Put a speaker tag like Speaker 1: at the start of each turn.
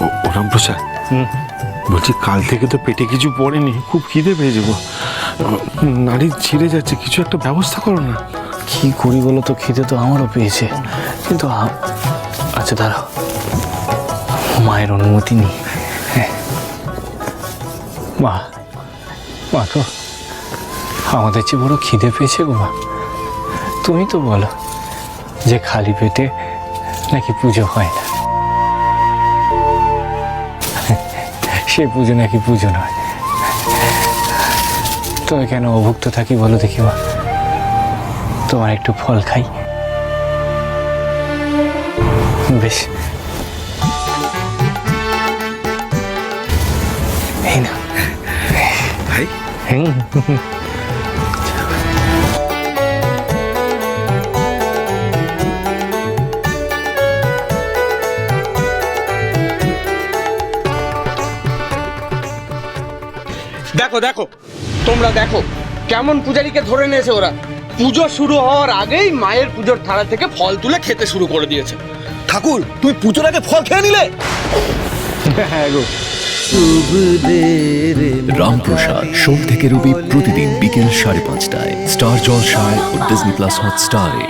Speaker 1: ও- ও রামপ্রসাদ বলছি কাল থেকে তো পেটে কিছু পড়েনি খুব খিদে পেয়ে যাব। নারী ছিঁড়ে যাচ্ছে কিছু একটা ব্যবস্থা করো না।
Speaker 2: কি করি বলো তো খিদে তো আমারও পেয়েছে। কিন্তু আচ্ছা দাঁড়াও। মায়ের অনুমতি নেই। হ্যাঁ। মা মা তো আমাদের চেয়ে বড় খিদে পেয়েছে গো মা। তুমি তো বলো যে খালি পেটে নাকি পুজো হয় না। সে পুজো নাকি পুজো নয়। তবে কেন অভুক্ত থাকি বলো দেখি মা। তোমার একটু ফল খাই। বেশ। এই না
Speaker 1: ভাই?
Speaker 2: হুম।
Speaker 3: দেখো দেখো। তোমরা দেখো কেমন পূজারীকে ধরে নিয়েছে ওরা। পুজো শুরু হওয়ার আগেই মায়ের পুজোর থালা থেকে ফল তুলে খেতে শুরু করে দিয়েছে।
Speaker 4: ঠাকুর তুমি পুজোর আগে ফল খেয়ে নিলে?
Speaker 2: হ্যাঁ গো।
Speaker 5: রামপ্রসাদ সোম থেকে রবি প্রতিদিন বিকেল সাড়ে পাঁচটায়। স্টার জলসায় ও ডিজনি প্লাস হটস্টারে।